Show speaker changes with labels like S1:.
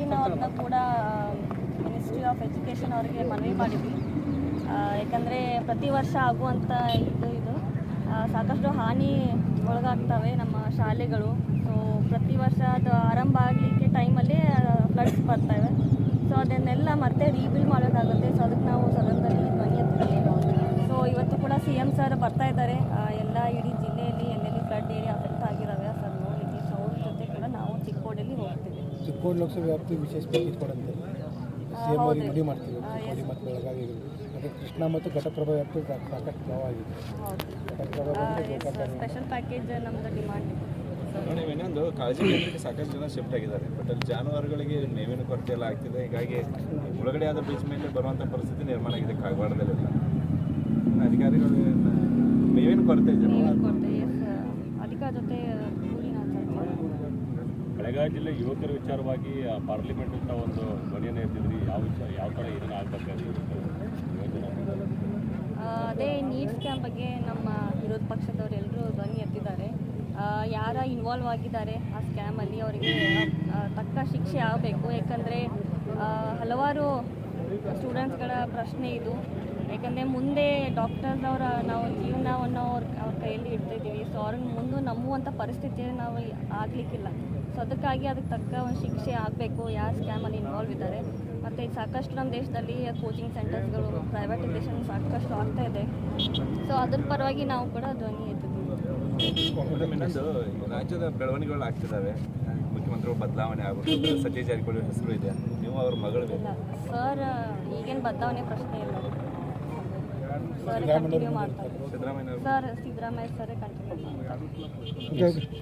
S1: ಇಲ್ಲಿ ಅವ್ರನ್ನ ಕೂಡ ಮಿನಿಸ್ಟ್ರಿ ಆಫ್ ಎಜುಕೇಷನ್ ಅವರಿಗೆ ಮನವಿ ಮಾಡಿದ್ವಿ. ಯಾಕಂದರೆ ಪ್ರತಿ ವರ್ಷ ಆಗುವಂಥ ಇದು ಇದು. ಸಾಕಷ್ಟು ಹಾನಿ ಒಳಗಾಗ್ತವೆ ನಮ್ಮ ಶಾಲೆಗಳು. ಸೊ ಪ್ರತಿ ವರ್ಷ ಅದು ಆರಂಭ ಆಗಲಿಕ್ಕೆ ಟೈಮಲ್ಲಿ ಫ್ಲಡ್ಸ್ ಬರ್ತವೆ. ಸೊ ಅದನ್ನೆಲ್ಲ ಮತ್ತೆ ರೀಬಿಲ್ಡ್ ಮಾಡೋಕ್ಕಾಗುತ್ತೆ ಸೊ ಅದಕ್ಕೆ ನಾವು ಸದನದಲ್ಲಿ ಧ್ವನಿ ಎತ್ತಿದ್ದೀವಿ ಸೊ ಇವತ್ತು ಕೂಡ ಸಿ ಎಂ ಸರ್ ಬರ್ತಾ ಇದ್ದಾರೆ. ಎಲ್ಲ ಇಡೀ ಜಿಲ್ಲೆಯಲ್ಲಿ ಎಲ್ಲೆಲ್ಲಿ ಫ್ಲಡ್ ಏರಿಯಾ ಅಫೆಕ್ಟ್ ಆಗಿದ್ದಾವೆ ಸರ್ ನೋಡಲಿಕ್ಕೆ ಸೊ ಅವ್ರ ಜೊತೆ ಕೂಡ ನಾವು ಚಿಕ್ಕೋಡಲ್ಲಿ ಹೋಗ್ತೀವಿ
S2: ಚಿಕ್ಕೋಡಿ ಲೋಕಸಭೆ ವ್ಯಾಪ್ತಿ ವಿಶೇಷ ಪ್ಯಾಕೇಜ್ ಕೊಡಂತೆ. ಸಿ ಎಂ ಅವ್ರಿಗೆ ರೆಡಿ ಮಾಡ್ತೀವಿ. ಚಿಕ್ಕೋಡಿ ಮತ್ತು ಬೆಳಗಾವಿ ಮತ್ತು ಕೃಷ್ಣ ಮತ್ತು ಘಟಪ್ರಭಾ ವ್ಯಾಪ್ತಿ ಸಾಕಷ್ಟು ಪ್ರಭಾವ ಆಗಿದೆ. ಘಟಪ್ರಭಾ
S1: ಸ್ಪೆಷಲ್ ಪ್ಯಾಕೇಜ್ ನಮ್ಮದು ಡಿಮಾಂಡ್
S3: ನೋಡಿ ಇನ್ನೊಂದು ಕಾಳಜಿ ಕೇಂದ್ರಕ್ಕೆ ಸಾಕಷ್ಟು ಜನ ಶಿಫ್ಟ್ ಆಗಿದ್ದಾರೆ. ಬಟ್ ಅಲ್ಲಿ ಜಾನುವಾರುಗಳಿಗೆ ಮೇವಿನ ಕೊರತೆ ಎಲ್ಲ ಆಗ್ತಿದೆ. ಹೀಗಾಗಿ ಒಳಗಡೆ ಆದ ಬೀಚ್ ಮೇಲೆ ಬರುವಂಥ ಪರಿಸ್ಥಿತಿ ನಿರ್ಮಾಣ ಆಗಿದೆ ಕಾಗವಾಡದಲ್ಲೆಲ್ಲ ಅಧಿಕಾರಿಗಳು ಮೇವಿನ ಕೊರತೆ ಇದೆ.
S1: ಅಧಿಕಾರ ಜೊತೆ
S4: ಬೆಳಗಾವಿ ಜಿಲ್ಲೆ ಯುವಕರ ವಿಚಾರವಾಗಿ ಪಾರ್ಲಿಮೆಂಟ್ ಅಂತ ಒಂದು ಧ್ವನಿಯನ್ನು ಎತ್ತಿದ್ರಿ. ಯಾವ ವಿಚಾರ ಯಾವ ಥರ ಇದನ್ನು ಆಗಬೇಕಾದ್ರೆ ಯೋಜನೆ
S1: ಆ, ಅದೇ ನೀಡ್ಸ್ ಕ್ಯಾಂಪ್ ಬಗ್ಗೆ ನಮ್ಮ ವಿರೋಧ ಪಕ್ಷದವರೆಲ್ಲರೂ ಧ್ವನಿ ಎತ್ತಿದ್ದಾರೆ. ಯಾರ ಇನ್ವಾಲ್ವ್ ಆಗಿದ್ದಾರೆ ಆ ಸ್ಕ್ಯಾಮಲ್ಲಿ ಅವರಿಗೆ ತಕ್ಕ ಶಿಕ್ಷೆ ಆಗಬೇಕು. ಯಾಕಂದರೆ ಹಲವಾರು ಸ್ಟೂಡೆಂಟ್ಸ್ಗಳ ಪ್ರಶ್ನೆ ಇದು. ಯಾಕಂದರೆ ಮುಂದೆ ಡಾಕ್ಟರ್ಸ್ ಅವರ ನಾವು ಜೀವನವನ್ನು ಅವ್ರ ಅವ್ರ ಕೈಯಲ್ಲಿ ಇಡ್ತಿದ್ದೀವಿ ಸೊ ಅವ್ರನ್ನ ಮುಂದೆ ನಂಬುವಂಥ ಪರಿಸ್ಥಿತಿ ನಾವು ಆಗಲಿಕ್ಕಿಲ್ಲ. ಸೊ ಅದಕ್ಕಾಗಿ ಅದಕ್ಕೆ ತಕ್ಕ ಒಂದು ಶಿಕ್ಷೆ ಆಗಬೇಕು. ಯಾರು ಸ್ಕ್ಯಾಮಲ್ಲಿ ಇನ್ವಾಲ್ವ್ ಇದ್ದಾರೆ. ಮತ್ತು ಸಾಕಷ್ಟು ನಮ್ಮ ದೇಶದಲ್ಲಿ ಕೋಚಿಂಗ್ ಸೆಂಟರ್ಸ್ಗಳು ಪ್ರೈವೇಟೈಸೇಷನ್ ಸಾಕಷ್ಟು ಆಗ್ತಾ ಇದೆ. ಸೊ ಅದ್ರ ಪರವಾಗಿ ನಾವು ಕೂಡ ಧ್ವನಿ ಎತ್ತಿದ್ದೀವಿ
S3: ರಾಜ್ಯದ ಬೆಳವಣಿಗೆಗಳು ಆಗ್ತಿದ್ದಾವೆ. ಮುಖ್ಯಮಂತ್ರಿಗಳು ಬದಲಾವಣೆ ಆಗುತ್ತೆ ಸಚಿವ ಜಾರಕಿಹೊಳಿ ಹೆಸರು ಇದೆ. ನೀವು ಅವ್ರ ಮಗಳು
S1: ಇಲ್ಲ. ಸರ್ ಈಗೇನು ಬದಲಾವಣೆ ಪ್ರಶ್ನೆ ಇಲ್ಲ. ಸರ್ ಕಂಟಿನ್ಯೂ ಮಾಡ್ತಾರೆ.
S3: Siddaramaiah
S1: sir Siddaramaiah sir continue ಮಾಡ್ತಾರೆ.